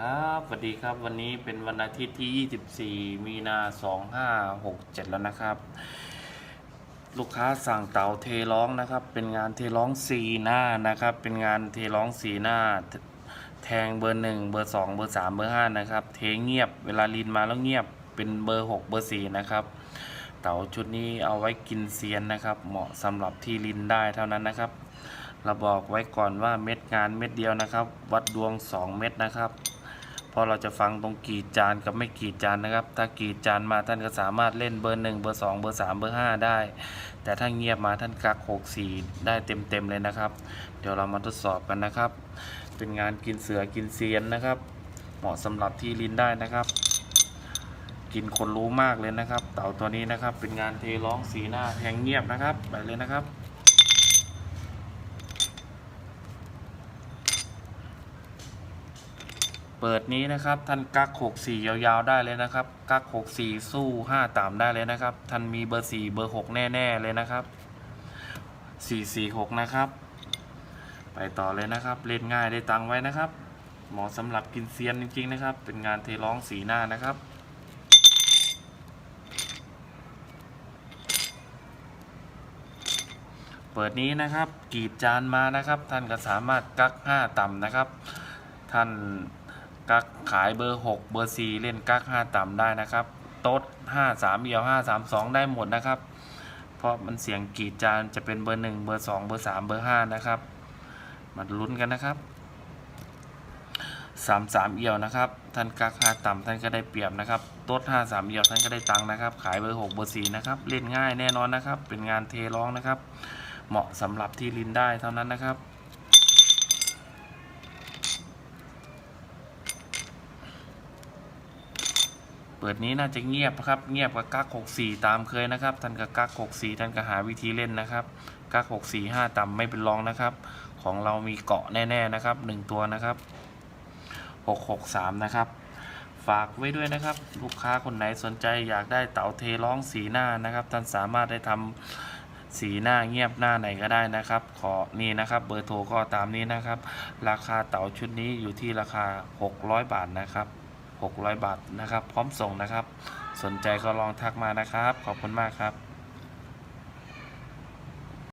ครับสวัสดีครับวันนี้เป็นวันอาทิตย์ที่ 24 มีนา 2567 แล้วนะครับ ลูกค้าสั่งเตาเทร้องนะครับ เป็นงานเทร้องสีหน้านะครับ เป็นงานเทร้องสีหน้า แทงเบอร์หนึ่งเบอร์สองเบอร์สามเบอร์ห้านะครับ เทเงียบเวลาลินมาแล้วเงียบเป็นเบอร์หกเบอร์สี่นะครับเตาชุดนี้เอาไว้กินเซียนนะครับ เหมาะสำหรับที่ลินได้เท่านั้นนะครับเราบอกไว้ก่อนว่าเม็ดงานเม็ดเดียวนะครับ วัดดวง 2 เม็ดนะครับ เพราะเราจะฟังตรงกีดจานกับไม่กีดจานนะครับ ถ้ากีดจานมาท่านก็สามารถเล่นเบอร์1เบอร์2เบอร์3เบอร์5ได้ แต่ถ้าเงียบมาท่านกัก6 4ได้เต็มเต็มๆเลยนะครับ เดี๋ยวเรามาทดสอบกันนะครับ เป็นงานกินเสือกินเซียนนะครับ เหมาะสำหรับที่ลิ้นได้นะครับกินคนรู้มากเลยนะครับ เต่าตัวนี้นะครับ เป็นงานเทร้องสีหน้าแทงเงียบนะครับ ไปเลยนะครับ เปิดนี้นะครับ ท่านกัก6 4 ยาวๆได้เลยนะครับกัก6 4 สู้ 5ต่ำได้เลยนะครับ ท่านมีเบอร์ 4 เบอร์ 6 แน่ๆเลยนะครับ 4 4 6 นะครับ ไปต่อเลยนะครับ เล่นง่ายได้ตังไว้นะครับ เหมาะสำหรับกินเซียนจริงๆนะครับ เป็นงานเทร้องสีหน้านะครับเปิดนี้นะครับกรีดจานมานะครับ ท่านก็สามารถกัก 5 ต่ำนะครับ ท่าน กักขายเบอร์ 6 เบอร์ 4 เล่นกัก 5 ต่ำได้นะครับ โต๊ด 5 3เอียว5 3 2 ได้หมดนะครับ เพราะมันเสียงกีดจานจะเป็นเบอร์ 1 เบอร์ 2 เบอร์ 3 เบอร์ 5 นะครับ มาลุ้นกันนะครับสามสามเอี่ยวนะครับ ท่านกักห้าต่ำท่านก็ได้เปรียบนะครับ โต๊ดห้าสามเอี่ยวท่านก็ได้ตังค์นะครับ ขายเบอร์หกเบอร์สี่นะครับ เล่นง่ายแน่นอนนะครับ เป็นงานเทร้องนะครับ เหมาะสำหรับที่ลินได้เท่านั้นนะครับ ปิดนี้น่าจะเงียบครับ เงียบกับกัก64 ตามเคยนะครับท่านกับกัก64ท่านก็หาวิธีเล่นนะครับกัก64 5ต่ำไม่เป็นรองนะครับ ของเรามีเกาะแน่ๆนะครับ 1 ตัวนะครับ 663 นะครับ ฝากไว้ด้วยนะครับ ลูกค้าคนไหนสนใจอยากได้เต๋าเทร้องสีหน้านะครับ ท่านสามารถได้ทำสีหน้าเงียบหน้าไหนก็ได้นะครับ ขอนี่นะครับ เบอร์โทรก็ตามนี้นะครับ ราคาเต๋าชุดนี้อยู่ที่ราคา 600 บาทนะครับ 600 บาทนะครับ พร้อมส่งนะครับ สนใจก็ลองทักมานะครับ ขอบคุณมากครับ